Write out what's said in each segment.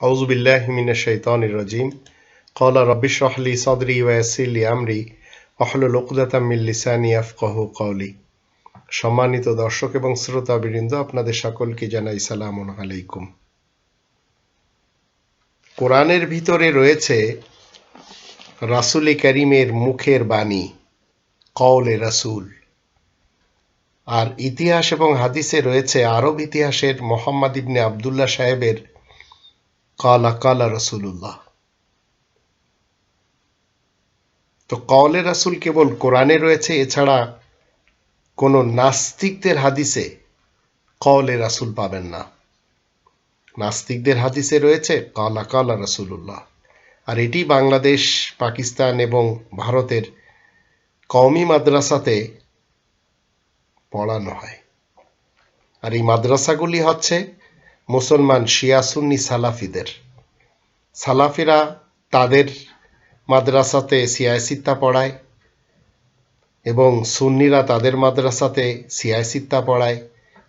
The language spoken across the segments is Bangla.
أعوذ بالله من الشيطان الرجيم قال رب اشرح لي صدري ويسر لي أمري واحلل عقدة من লিসানি يفقهوا قولي সম্মানিত দর্শক এবং শ্রোতাবৃন্দ আপনাদের সকলকে জানাই সালাম আলাইকুম কোরআনের ভিতরে রয়েছে রাসুলে করিমের মুখের বাণী কওলে রাসূল আর ইতিহাস এবং হাদিসে রয়েছে আরব ইতিহাসের মোহাম্মদ ইবনে আবদুল্লাহ সাহেবের কালা কালা রসুল্লাহ তো কওলে রাসুল কেবল কোরআনে রয়েছে, এছাড়া কোনো নাস্তিকদের হাদিসে কওলে রাসুল পাবেন না। নাস্তিকদের হাদিসে রয়েছে কালা কালা রসুল্লাহ আর এটি বাংলাদেশ, পাকিস্তান এবং ভারতের কওমি মাদ্রাসাতে পড়ানো হয়। আর এই মাদ্রাসাগুলি হচ্ছে মুসলমান শিয়া সুন্নি সালাফিদের। সালাফিরা তাদের মাদ্রাসাতে সিয়াসিত্তা পড়ায় এবং সুন্নিরা তাদের মাদ্রাসাতে সিয়াসিত্তা পড়ায়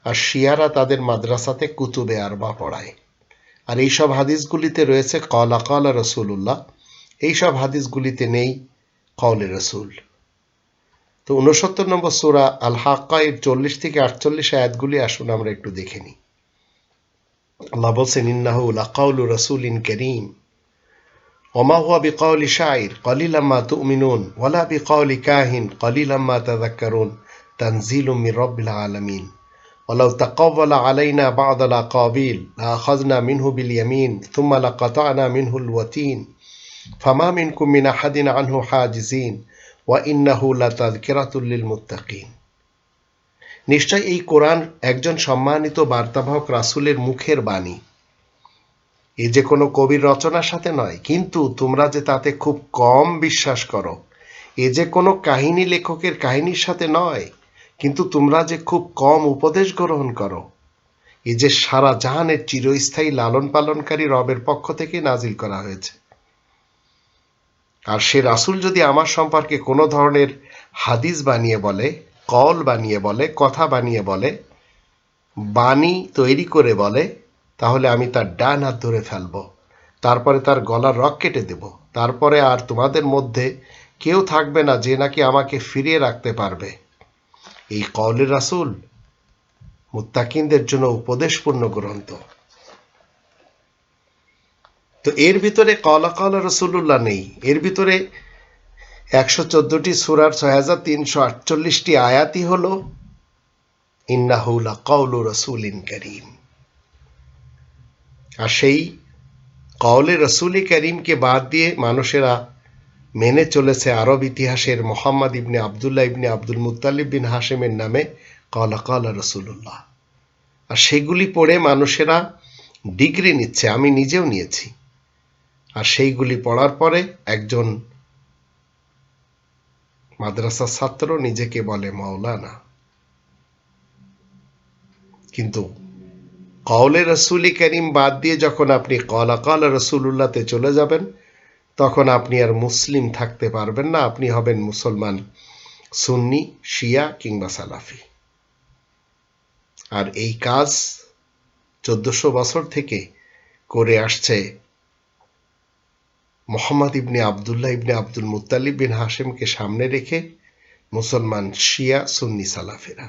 আর শিয়ারা তাদের মাদ্রাসাতে কুতুবে আরবা পড়ায়। আর এইসব হাদিসগুলিতে রয়েছে কলা কলা রসুল্লাহ এইসব হাদিসগুলিতে নেই কওলে রসুল। তো উনসত্তর নম্বর সুরা আল হাক্কা এর চল্লিশ থেকে আটচল্লিশ আয়াতগুলি আসুন আমরা একটু দেখে নিই। الله بص إنه لقول رسول كريم. وما هو بقول شاعر؟ قليلا ما تؤمنون ولا بقول كاهن قليلا ما تذكرون. تنزيل من رب العالمين. ولو تقبل علينا بعض الأقابيل لأخذنا منه باليمين ثم لقطعنا منه الوتين. فما منكم من أحد عنه حاجزين وإنه لتذكرة للمتقين. নিশ্চয় এই কোরআন একজন সম্মানিত বার্তাবাহক রাসুলের মুখের বাণী। এ যে কোনো কবির রচনার সাথে নয়, কিন্তু তোমরা যে তাতে খুব কম বিশ্বাস করো, এ যে কোনো কাহিনী লেখকের কাহিনীর সাথে নয়, কিন্তু তোমরা যে খুব কম উপদেশ গ্রহণ করো, এ যে সারা জাহানের চিরস্থায়ী লালন পালনকারী রবের পক্ষ থেকে নাজিল করা হয়েছে। আর সে রাসুল যদি আমার সম্পর্কে কোনো ধরনের হাদিস বানিয়ে বলে কল বানিয়ে বলে, কথা বানিয়ে বলে, বাণী তৈরি করে বলে, তাহলে আমি তার ডান হাত ধরে ফেলব, তারপরে তার গলার রক কেটে দেব, তারপরে আর তোমাদের মধ্যে কেউ থাকবে না যে নাকি আমাকে ফিরিয়ে রাখতে পারবে। এই কওলের রাসুল মুত্তাকিনদের জন্য উপদেশপূর্ণ গ্রন্থ। তো এর ভিতরে কলা কলা রসুল্লাহ নেই, এর ভিতরে একশো চোদ্দটি সুরার ছয় হাজার তিনশো আটচল্লিশটি আয়াতই হল ইন্নাহুলা কৌল রসুল ইন করিম। আর সেই কওলে রসুল করিমকে বাদ দিয়ে মানুষেরা মেনে চলেছে আরব ইতিহাসের মোহাম্মদ ইবনে আবদুল্লাহ ইবনে আব্দুল মুতালিব বিন হাসেমের নামে, কলা কলা রসুল্লাহ আর সেগুলি পড়ে মানুষেরা ডিগ্রি নিচ্ছে, আমি নিজেও নিয়েছি। আর সেইগুলি পড়ার পরে একজন মাদ্রাসার ছাত্র নিজেকে বলে মাওলানা। কিন্তু কওলে রসুলি করিম বাদ দিয়ে যখন আপনি কলা কলা রসুল্লাহতে চলে যাবেন, তখন আপনি আর মুসলিম থাকতে পারবেন না, আপনি হবেন মুসলমান সুন্নি, শিয়া কিংবা সালাফি। আর এই কাজ চোদ্দশো বছর থেকে করে আসছে মোহাম্মদ ইবনে আবদুল্লাহ ইবনে আব্দুল মুতালিব বিন হাশেমকে সামনে রেখে মুসলমান শিয়া সুন্নি সালাফেরা।